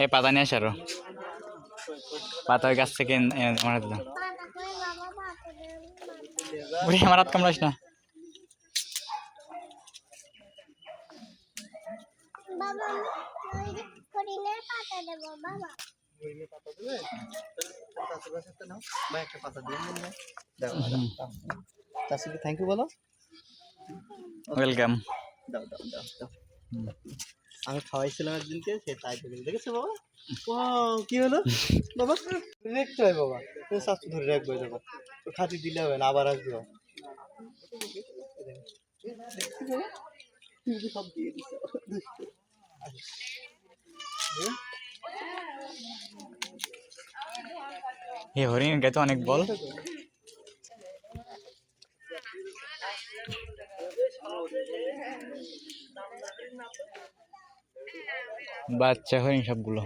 এই পাতা নিয়ে আসো আরও। পাতা ওই গাছ থেকে আমার হাতে দাও আমার হাত কামড়াস না। বাবা পাতা দেবো বাবা পাতা দেবে একটা নাও। বা একটা পাতা দিয়ে দিন না দাও চাষিকে থ্যাংক ইউ বলো। ওয়েলকাম দাও দাও দাও দাও। আমি খাওয়াইছিলাম একদিনকে সে তাই থেকে দেখেছ বাবা? ও কি হলো? বাবা দেখতে হয় বাবা। তুমি শাস্তি ধরে রাখবে দেখো। তো খাতি দিলে হবে না আবার আসবে বাবা? সব দিয়ে দিছো? এই হরিণ তো অনেক বল বাচ্চা হরিণ সবগুলো।